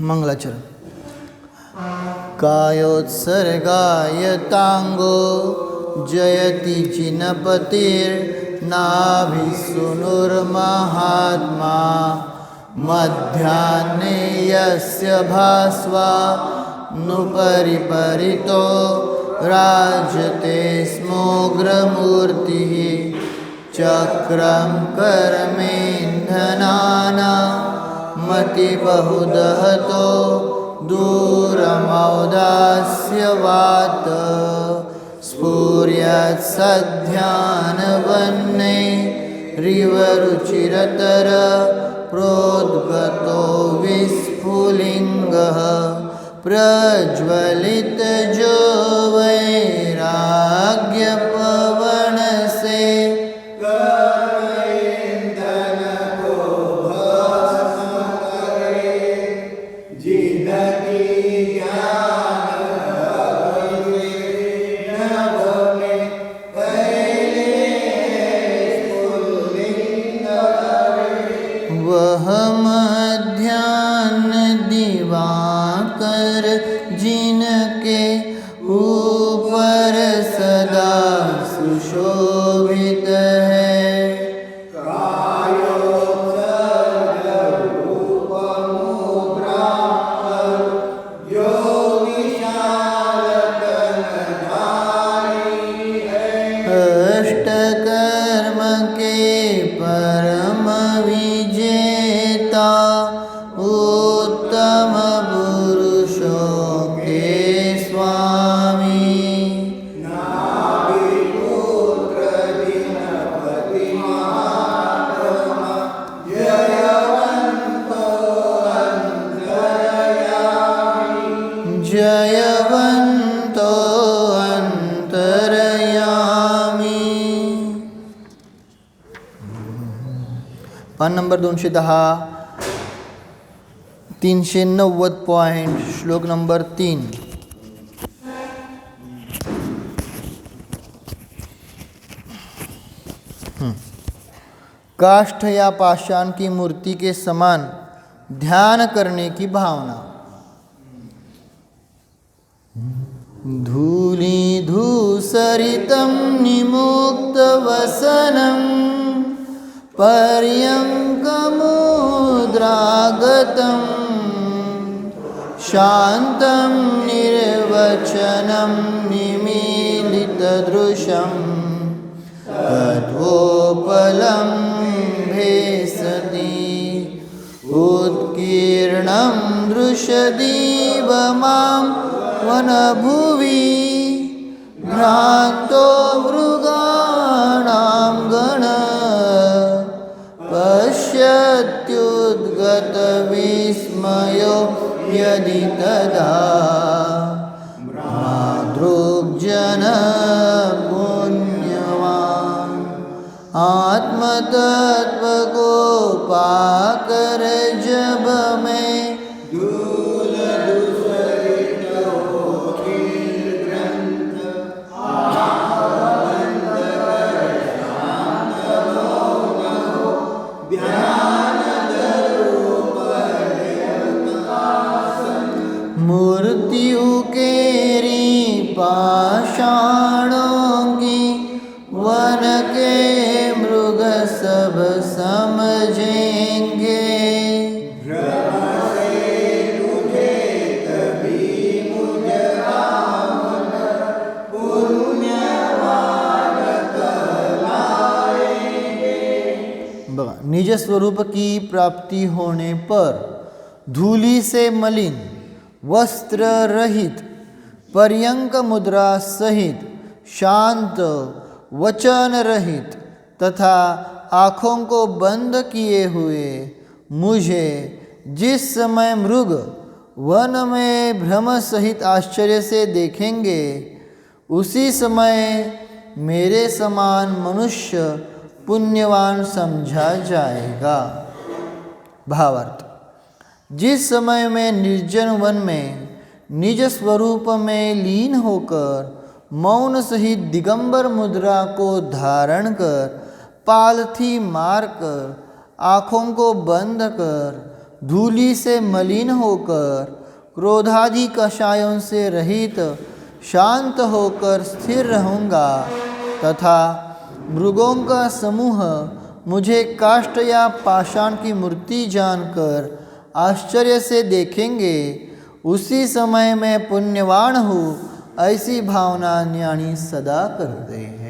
मंगलाचरण. कायोत्सर्गायताङ्गो जयति चिनपतिर्नाभिसुनुर्महात्मा मध्याह्ने यस्य भास्वा नुपरिपरितो राजते स्मोग्रमूर्तिः चक्रं कर्मेन्धनाना। मतिबहुदहतो दूरमौदास्यवात्। स्फुर्यात् सध्यानवन्ने रिवरुचिरतर प्रोद्गतो विस्फुलिङ्गः। प्रज्वलितजो वैराग्यपवनसे परम दोनशे दहा. तीनशे नव्वद पॉईंट श्लोक नंबर तीन. हम्म. काष्ठ या पाषाण की मूर्ति के समान ध्यान करने की भावना. धूलिधूसरितं निमुक्तवसनं पर्यङ्कमुद्रागतं शान्तं निर्वचनं निमीलितदृशं तद्वोपलम्भे सति उत्कीर्णं दृशदीव मां वनभुवि भ्रान्तो मृगाणां पश्यत्युद्गतविस्मयो यदि तदा मातृग्जन पुण्यवान् आत्मतत्व सब समझेंगे? निज स्वरूप की प्राप्ति होने पर धूली से मलिन, वस्त्र रहित, पर्यंक मुद्रा सहित शांत, वचन रहित तथा आँखों को बंद किए हुए। मुझे जिस समय मृग वन में भ्रम सहित आश्चर्य से देखेंगे, उसी समय मेरे समान मनुष्य पुण्यवान समझा जाएगा। भावार्थ, जिस समय मैं निर्जन वन में, निज स्वरूप में लीन होकर मौन सहित दिगंबर मुद्रा को धारण कर पालथी मारकर आँखों को बंद कर, धूली से मलिन होकर, क्रोधादि कषायों से रहित, शांत होकर स्थिर रहूँगा। तथा मृगों का समूह मुझे काष्ट या पाषाण की मूर्ति जानकर आश्चर्य से देखेंगे। उसी समय मैं पुण्यवान हूँ, ऐसी भावना न्याणी सदा करते हैं।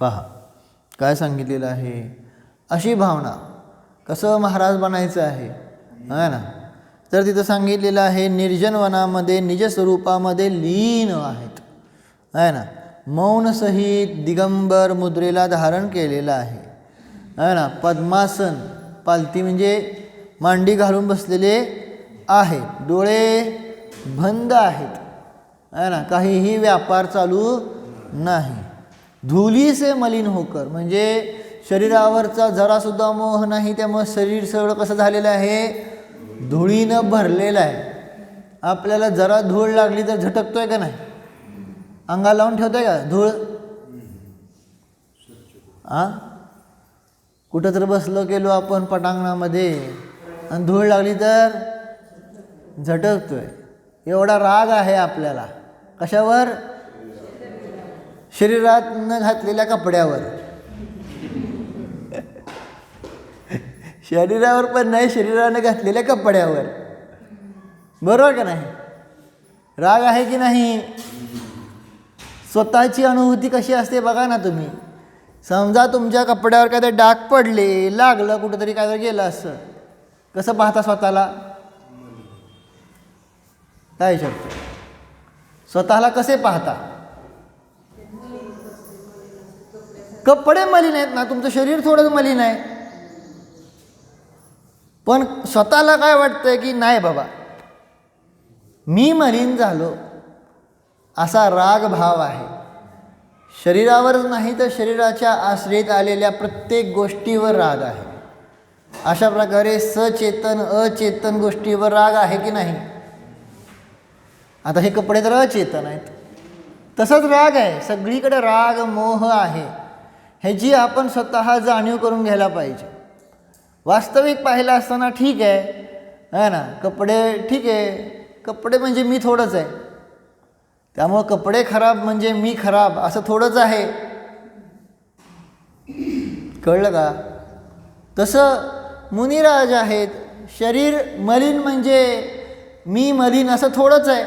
पहा काय सांगितलेलं आहे? अशी भावना कसं महाराज बनायचं आहे? है ना? तर तिथं सांगितलेलं आहे निर्जन वनामध्ये निज स्वरूपामध्ये लीन आहेत. है ना? मौनसहित दिगंबर मुद्रेला धारण केलेलं आहे. है ना? पद्मासन पालती म्हणजे मांडी घालून बसलेले आहेत डोळे बंद आहेत. है ना? काहीही व्यापार चालू नाही. धुलीसे मलिन होकर म्हणजे शरीरावरचा जरासुद्धा मोह नाही त्यामुळे शरीर सगळं कसं झालेलं आहे? धुळीनं भरलेलं आहे. आपल्याला जरा धूळ लागली तर झटकतोय का नाही? अंगा लावून ठेवतोय का? धूळ? आ? कुठं तर बसलो गेलो आपण पटांगणामध्ये आणि धूळ लागली तर झटकतोय. एवढा राग आहे आपल्याला. कशावर? शरीरात न घातलेल्या कपड्यावर. शरीरावर पण नाही शरीरानं घातलेल्या कपड्यावर. बरोबर का नाही? राग आहे की नाही? स्वतःची अनुभूती कशी असते बघा ना तुम्ही. समजा तुमच्या कपड्यावर काय डाग पडले लागलं कुठंतरी काय गेलं असं. कसं पाहता स्वतःला? काय शकतो स्वतःला कसे पाहता? कपडे मलिन आहेत ना तुमचं शरीर थोडंच मलिन आहे. पण स्वतःला काय वाटतंय की नाही बाबा मी मलिन झालो असा राग भाव आहे. शरीरावरच नाही तर शरीराच्या आश्रयत आलेल्या प्रत्येक गोष्टीवर राग आहे. अशा प्रकारे सचेतन अचेतन गोष्टीवर राग आहे की नाही? आता हे कपडे तर अचेतन आहेत. तसंच राग आहे. सगळीकडे राग मोह आहे. ह्याची आपण स्वतः जाणीव करून घ्यायला पाहिजे. वास्तविक पाहिलं असताना ठीक आहे. है ना? कपडे ठीक आहे. कपडे म्हणजे मी थोडंच आहे. त्यामुळं कपडे खराब म्हणजे मी खराब असं थोडंच आहे. कळलं का? तसं मुनिराज आहेत. शरीर मलिन म्हणजे मी मलिन असं थोडंच आहे.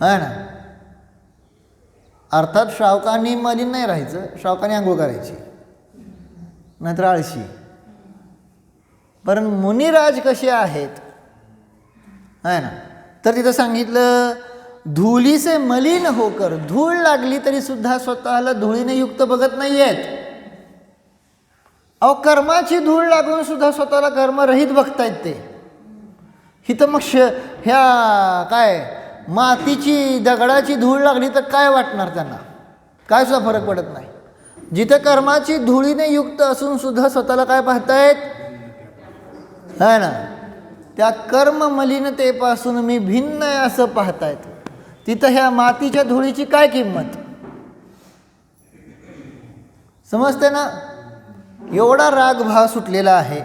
है ना? अर्थात श्रावकांनी मलिन नाही राहायचं श्रावकांनी आंघोळ करायची. नाहीतर आळशी. पण मुनिराज कसे आहेत? आहे ना? तर तिथं सांगितलं धुलीचे मलिन होकर धूळ लागली तरी सुद्धा स्वतःला धुळीने युक्त बघत नाही आहेत अहो कर्माची धूळ लागून सुद्धा स्वतःला कर्मरहित बघतायत ते. हिथं मग श ह्या काय? मातीची दगडाची धूळ लागली तर काय वाटणार त्यांना? काय सुद्धा फरक पडत नाही. जिथे कर्माची धुळीने युक्त असून सुद्धा स्वतःला काय पाहतायत? है ना? त्या कर्म मलिनतेपासून मी भिन्न आहे असं पाहतायत. तिथं ह्या मातीच्या धुळीची काय किंमत? समजते ना? एवढा रागभाव सुटलेला आहे.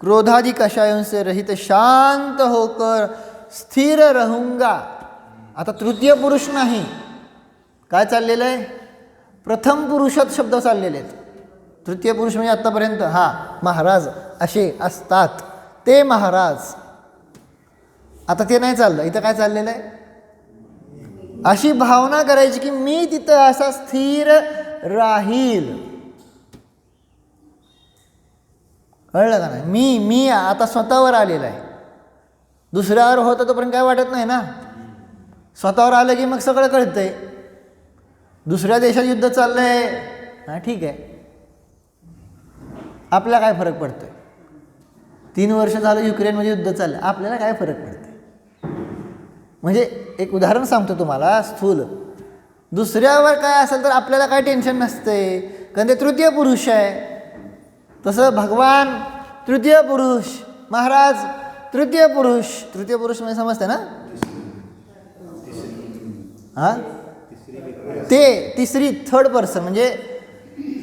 क्रोधादि कषायों रहित शांत होकर स्थिर रहूंगा. आता तृतीय पुरुष नाही. काय चाललेलं आहे? प्रथम पुरुषात शब्द चाललेले आहेत. तृतीय पुरुष म्हणजे आत्तापर्यंत. हा महाराज असे असतात. ते महाराज. आता ते नाही चाललं. इथं काय चाललेलं आहे? अशी भावना करायची की मी तिथं असा स्थिर राहील. कळलं का नाही? मी मी आता स्वतःवर आलेला आहे. दुसऱ्यावर होतं तोपर्यंत काय वाटत नाही ना? स्वतःवर आलं की मग सगळं कळतंय. दुसऱ्या देशात युद्ध चाललं आहे हां ठीक आहे. आपल्याला काय फरक पडतोय? तीन वर्ष झालं युक्रेनमध्ये युद्ध चाललं आपल्याला काय फरक पडते म्हणजे एक उदाहरण सांगतो तुम्हाला स्थूल. दुसऱ्यावर काय असेल तर आपल्याला काय टेन्शन नसते कारण ते तृतीय पुरुष आहे. तसं भगवान तृतीय पुरुष महाराज तृतीय पुरुष तृतीय पुरुष म्हणजे समजते ना? हां? ते तिसरी थर्ड पर्सन म्हणजे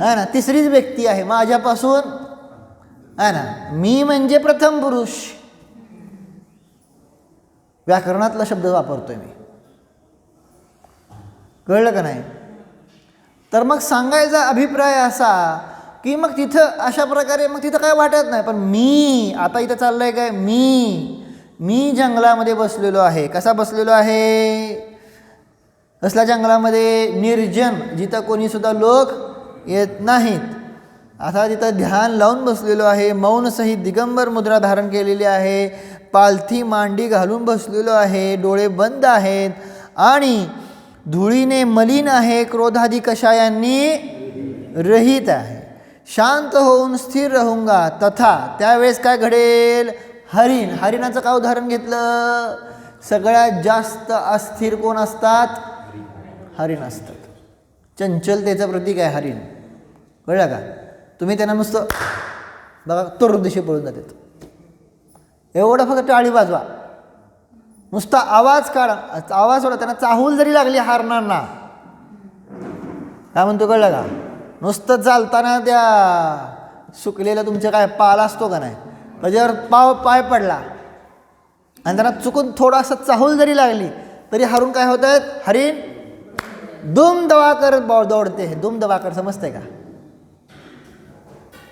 हा ना तिसरीच व्यक्ती आहे माझ्यापासून. आहे ना मी म्हणजे प्रथम पुरुष. व्याकरणातला शब्द वापरतोय मी. कळलं का नाही? तर मग सांगायचा अभिप्राय असा की मग तिथं अशा प्रकारे मग तिथं काय वाटत नाही. पण मी आता इथं चाललंय काय? मी मी जंगलामध्ये बसलेलो आहे. कसा बसलेलो आहे? असल्या जंगलामध्ये? निर्जन जिथं कोणीसुद्धा लोक येत नाहीत. आता तिथं ध्यान लावून बसलेलो आहे. मौनसहित दिगंबर मुद्रा धारण केलेली आहे. पालथी मांडी घालून बसलेलो आहे. डोळे बंद आहेत. आणि धुळीने मलिन आहे. क्रोधादी कषायांनी रहित आहे. शांत होऊन स्थिर राहूंगा. तथा त्यावेळेस काय घडेल? हरिण. हरिणाचं काय उदाहरण घेतलं? सगळ्यात जास्त अस्थिर कोण असतात? हरिण असतात. चंचलतेचं प्रतीक आहे हरिण. कळलं का? तुम्ही त्यांना नुसतं बघा तोर दिशे पळून जातात. एवढं फक्त टाळी वाजवा. नुसता आवाज काढा. आवाज सोडा. त्यांना चाहूल जरी लागली हारणांना काय म्हणतो कळलं का? नुसतं चालताना त्या सुकलेला तुमच्या काय पाला असतो का नाही? त्याच्यावर पाव पाय पडला. आणि त्यांना चुकून थोडासा चाहूल जरी लागली तरी हरून काय होत आहेत हरीण दुम दवाकर बॉ दौडते हे. दुम दवाकर समजते का?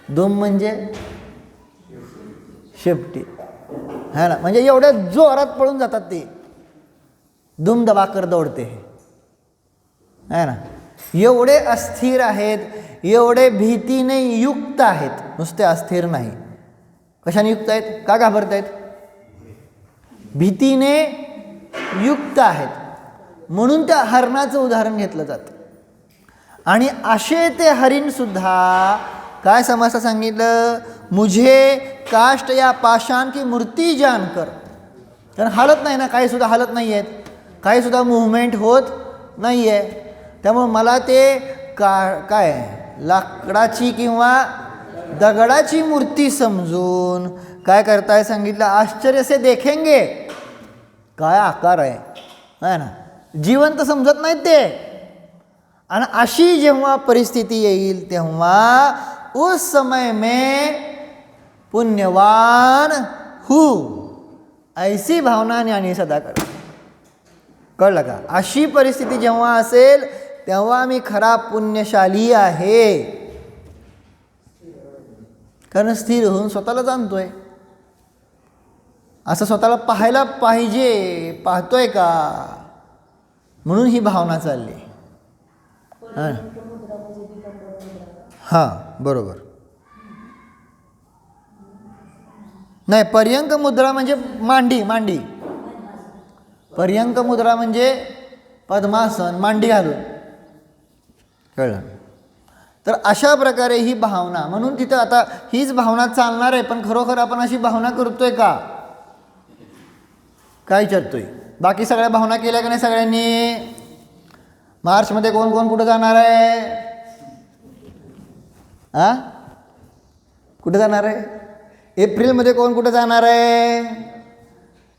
दुम म्हणजे शेपटी. है ना? म्हणजे एवढ्या जोरात पळून जातात ते. दुम दबाकर दौडते हे. है ना? एवढे अस्थिर आहेत एवढे भीतीने युक्त आहेत. नुसते अस्थिर नाही. कशाने युक्त आहेत? का घाबरत आहेत भीतीने युक्त आहेत. म्हणून त्या हरणाचं उदाहरण घेतलं जातं. आणि असे ते हरिणसुद्धा काय समजता सांगितलं? मुझे काष्ट या पाषाण की मूर्ती जानकर कारण हालत नाही ना काही सुद्धा हालत नाही आहेत काही सुद्धा मुवमेंट होत नाही आहे त्यामुळं मला ते का काय लाकडाची किंवा दगडाची मूर्ती समजून काय करताय सांगितलं? आश्चर्य से देखेंगे. काय आकार आहे. है ना? जिवंत समजत नाहीत ते. आणि अशी जेव्हा परिस्थिती येईल तेव्हा उस समय में पुण्यवान हू. ऐसी भावना ज्ञानी सदा कर कळलं का? अशी परिस्थिती जेव्हा असेल तेव्हा मी खरा पुण्यशाली आहे. कारण स्थिर होऊन स्वतःला जाणतोय. असं स्वतःला पाहायला पाहिजे पाहतोय का? म्हणून ही भावना चालली. हां. हां बरोबर. नाही पर्यंक मुद्रा म्हणजे मांडी मांडी. पर्यंक मुद्रा म्हणजे पद्मासन मांडी घालून. कळलं. तर अशा प्रकारे ही भावना म्हणून तिथं आता हीच भावना चालणार आहे पण खरोखर आपण अशी भावना करतोय का? काय विचारतोय? बाकी सगळ्या भावना केल्या का नाही सगळ्यांनी? मार्चमध्ये कोण कोण कुठं जाणार आहे? आ? कुठं जाणार आहे? एप्रिलमध्ये कोण कुठं जाणार आहे?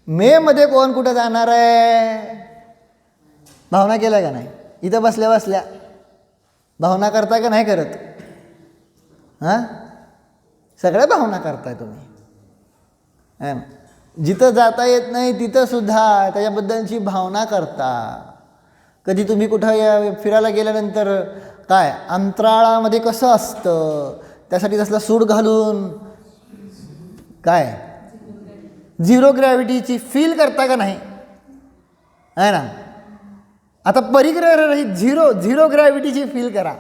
मेमध्ये कोण कुठं जाणार आहे? भावना केल्या का नाही? इथं बसल्या बसल्या. भावना करताय का नाही करत? हां? सगळ्या भावना करताय तुम्ही. जिथं जाता येत नाही तिथंसुद्धा त्याच्याबद्दलची भावना करता. कधी तुम्ही कुठं या फिरायला गेल्यानंतर काय अंतराळामध्ये कसं असतं? त्यासाठी तसला सूट घालून काय? झिरो ग्रॅव्हिटीची फील करता का नाही? आहे ना? आता परिग्रह रहित झिरो झिरो ग्रॅव्हिटीची फील करा.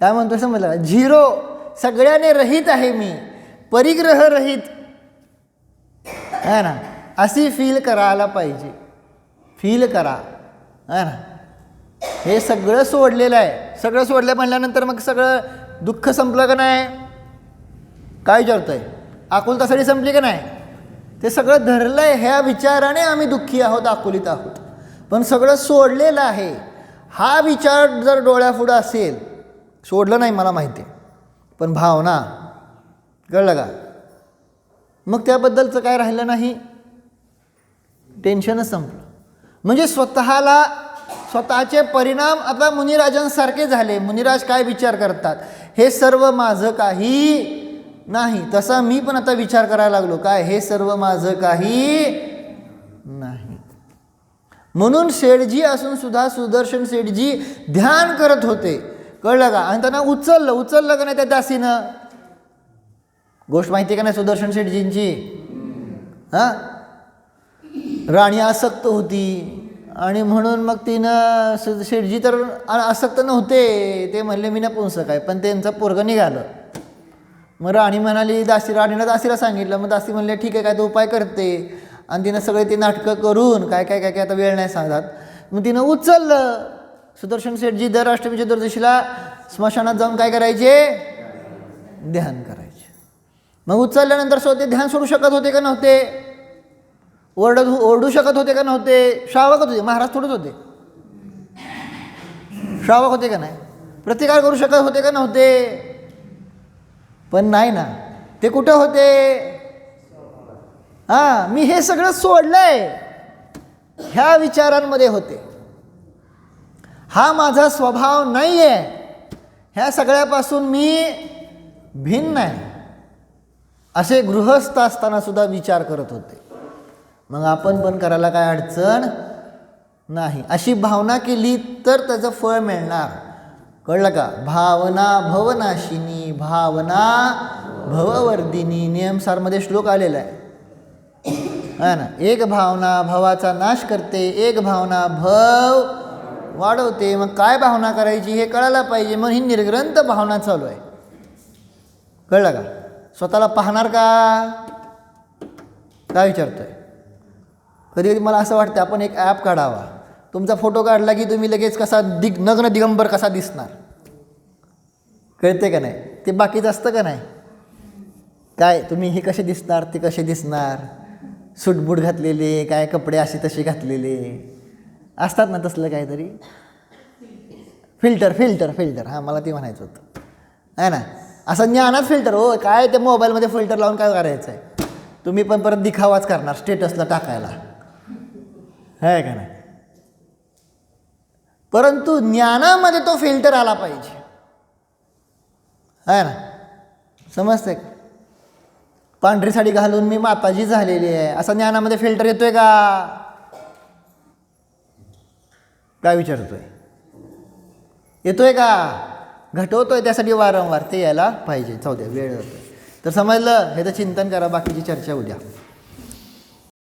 काय म्हणतो समजलं? झिरो सगळ्याने रहित आहे मी. परिग्रह रहित आहे ना? अशी फील करायला पाहिजे. फील करा. है ना? हे सगळं सोडलेलं आहे. सगळं सोडलं म्हणल्यानंतर मग सगळं दुःख संपलं का नाही? काय विचारतोय? आकुलता सगळी संपली का नाही? ते सगळं धरलं आहे ह्या विचाराने आम्ही दुःखी आहोत आकुलीत आहोत. पण सगळं सोडलेलं आहे. हा विचार जर डोळ्यापुढं असेल सोडलं नाही मला माहिती. आहे पण भावना कळलं का? मग त्याबद्दलचं काय राहिलं नाही? टेन्शनच संपलं. म्हणजे स्वतःला स्वतःचे परिणाम आता मुनिराजांसारखे झाले. मुनिराज काय विचार करतात? हे सर्व माझं काही नाही. तसा मी पण आता विचार करायला लागलो. काय? हे सर्व माझं काही नाही. म्हणून शेठजी असून सुद्धा सुदर्शन शेठजी ध्यान करत होते. कळलं का? आणि त्यांना उचललं उचललं का नाही त्या दासीनं? गोष्ट माहिती का नाही सुदर्शन शेठजींची हां? राणी आसक्त होती. आणि म्हणून मग तिनं शेठजी तर आसक्त नव्हते. ते म्हणले मी नपुंसक आहे. पण त्यांचं पोरगं निघालं. मग राणी म्हणाली दासी राणीनं दासीला सांगितलं. मग दासी म्हणले ठीक आहे काय तो उपाय करते. आणि तिनं सगळे ती नाटकं करून काय काय काय काय आता वेळ नाही सांगतात मग तिनं उचललं. सुदर्शन शेठजी दर अष्टमी चतुर्दशीला स्मशानात जाऊन काय करायचे? ध्यान करायचे. मग उचलल्यानंतर स्वतः ते ध्यान सोडू शकत होते का नव्हते? ओरडत हो, ओरडू शकत होते का नव्हते? श्रावक होते महाराज थोडंच होते. श्रावक होते का नाही? प्रतिकार करू शकत होते का नव्हते? पण नाही ना. ते कुठं होते? हां मी हे सगळं सोडलं आहे ह्या विचारांमध्ये होते. हा माझा स्वभाव नाही आहे ह्या सगळ्यापासून मी भिन्न आहे. असे गृहस्थ असताना सुद्धा विचार करत होते. मग आपण पण करायला काय अडचण? नाही. अशी भावना केली तर त्याचं फळ मिळणार. कळलं का? भावना भवनाशिनी भावना भववर्धिनी. नियमसारमध्ये श्लोक आलेला आहे. है ना. एक भावना भावाचा नाश करते एक भावना भव वाढवते. मग काय भावना करायची हे कळायला पाहिजे. मग ही निर्ग्रंथ भावना चालू आहे. कळलं का? स्वतःला पाहणार का? काय विचारतोय? कधी कधी मला असं वाटतं आपण एक ॲप काढावा. तुमचा फोटो काढला की तुम्ही लगेच कसा दिग नग्न दिगंबर कसा दिसणार? कळते का नाही? ते बाकीचं असतं का नाही? काय? तुम्ही हे कसे दिसणार ते कसे दिसणार? सूटबूट घातलेले काय कपडे असे तसे घातलेले. असतात ना तसलं काहीतरी? Filter filter filter. हां मला ते म्हणायचं होतं. आहे ना? असं ज्ञानात फिल्टर हो. काय ते मोबाईलमध्ये फिल्टर लावून काय करायचं आहे तुम्ही पण परत दिखावाच करणार स्टेटसला टाकायला. आहे का नाही? परंतु ज्ञानामध्ये तो फिल्टर आला पाहिजे. आहे ना? समजतंय का? पांढरी साडी घालून मी माताजी झालेली आहे. असा ज्ञानामध्ये फिल्टर येतोय का? काय विचारतोय? येतोय का? घटवतोय त्यासाठी वारंवार. ते यायला पाहिजे. चौद्या वेळ होतोय तर समजलं? हे तर चिंतन करा बाकीची चर्चा उद्या.